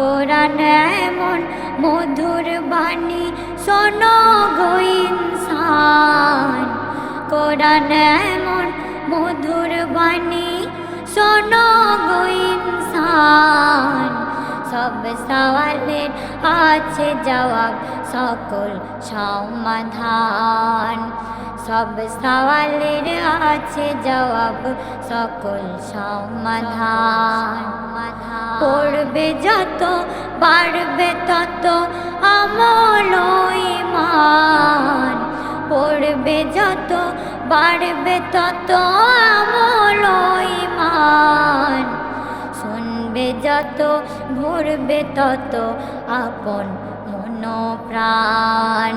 কোরআন এমন মধুর বাণী, শোনো গো ইনসান। কোরআন এমন মধুর বাণী, শোনো গো ইনসান। সব সওয়ালের আছে জবাব সকল সমাধান। সব সওয়ালের আছে জবাব, সকল সমাধান। পড়বে যত, বাড়বে তত আমল ইমান পড়বে যত, বাড়বে তত আমল ইমান শুনবে যত, ভরবে তত আপন মন প্রাণ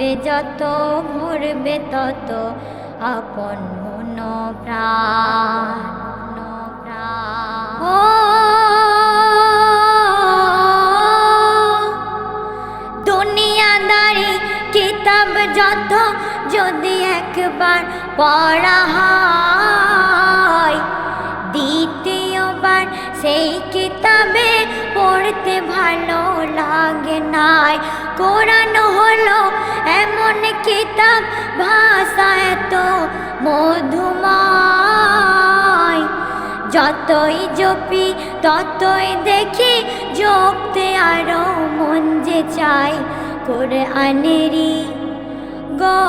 শুনবে যত ভরবে তত আপন মন দুনিয়াদারি কিতাব যত, যদি একবার পড়া হয়, দ্বিতীয়বার সেই কিতাবে পড়তে ভালো লাগে নাই। কোরআন হলো এমন কিতাব, ভাষা এত মধুময়। যতই জপি, ততই দেখি জপতে আরও মন যে চাই করে আনেরি গো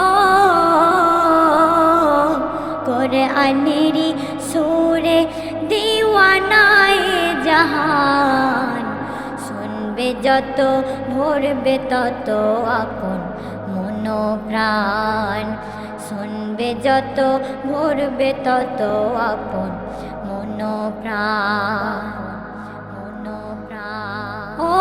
করে আনেরি সুরে দিওয়ানায় জাহান শুনবে যত, ভরবে তত আপন মন প্রাণ শুনবে যত, ভরবে তত আপন মন প্রাণ মন প্রাণ ও!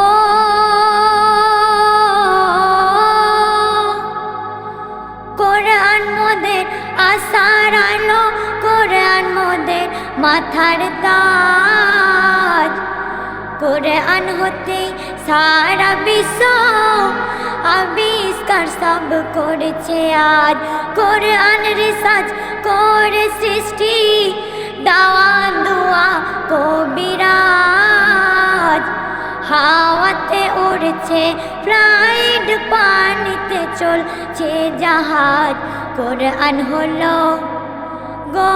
কোরআন মোদের আশার আলো, কোরআন মোদের মাথার তাজ কোরআন হতে সারা বিশ্ব আবিষ্কার সব করেছে আজ। কোরআন রিসার্চ করে সৃষ্টি দাওয়া দুয়া, কবিরাজ। হাওয়াতে উড়ছে ফ্লাইট পানিতে চলছে জাহাজ। কোরআন হলো গো,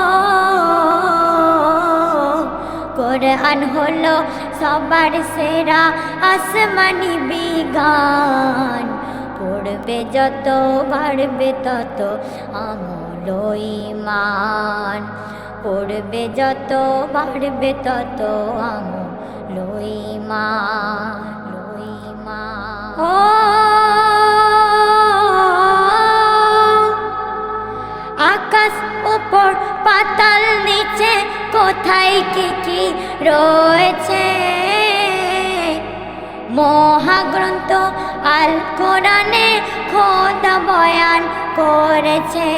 কোরআন হলো সবার সেরা আসমানি বিগান পড়বে যত, বাড়বে তত আমল ইমান পড়বে যত, বাড়বে তত আমল ইমান ও আকাশ উপর পাতাল নিচে কোথায় কি কি রয়েছে? মহাগ্রন্থ আল কোরআনে খোদা বয়ান করেছে।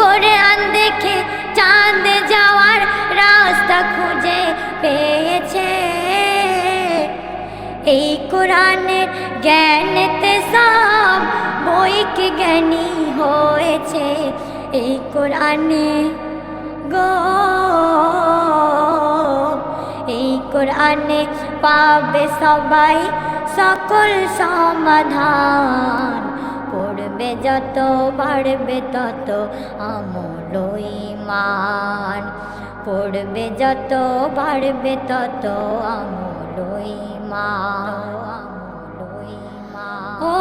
কোরআন দেখে চাঁদ যাওয়ার রাস্তা খুঁজে পেয়েছে। এই কোরআনের জ্ঞানেতে সব বইকে জ্ঞানী হয়েছে। এই কোরআনে গো, এই কোরআনে পাবে সবাই সকল সমাধান। পড়বে যত, বাড়বে তত আমল ইমান পড়বে যত, বাড়বে তত আমল ইমান ও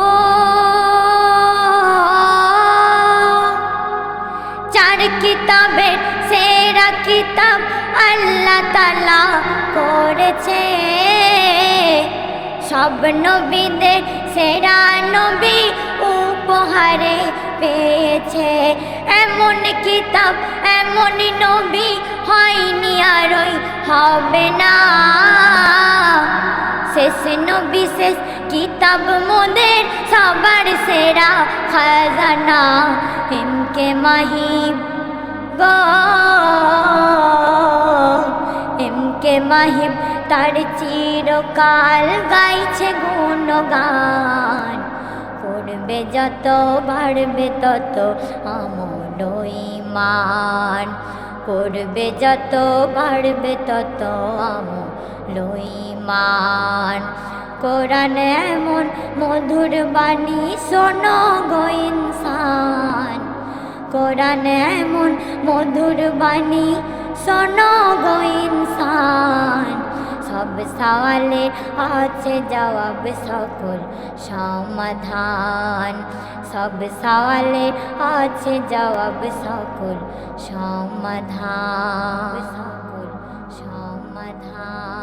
চার কিতাবের সেরা কিতাব আল্লাহ তালা করেছে সব নবীদের সেরা নবী উপহারে পেয়েছে। এমন কিতাব, এমন নবী হয়নি আরই হবে না। শেষ নবী, শেষ কিতাব মোদের সবার সেরা খাজানা। এমকে মাহিব গো। এমকে মাহিব তার চিরকাল গাইছে গুণগান। করবে যত, বাড়বে তত আমল ইমান করবে যত, বাড়বে তত আমল ইমান কোরআন এমন মধুর বাণী, শোনো গো ইনসান। কোরআন এমন মধুর বাণী, শোনো গো ইনসান। সব সালে আছে জবাব সকল সমাধান। সব সালে আছে জবাব সকল সমাধান। সকল সমাধান।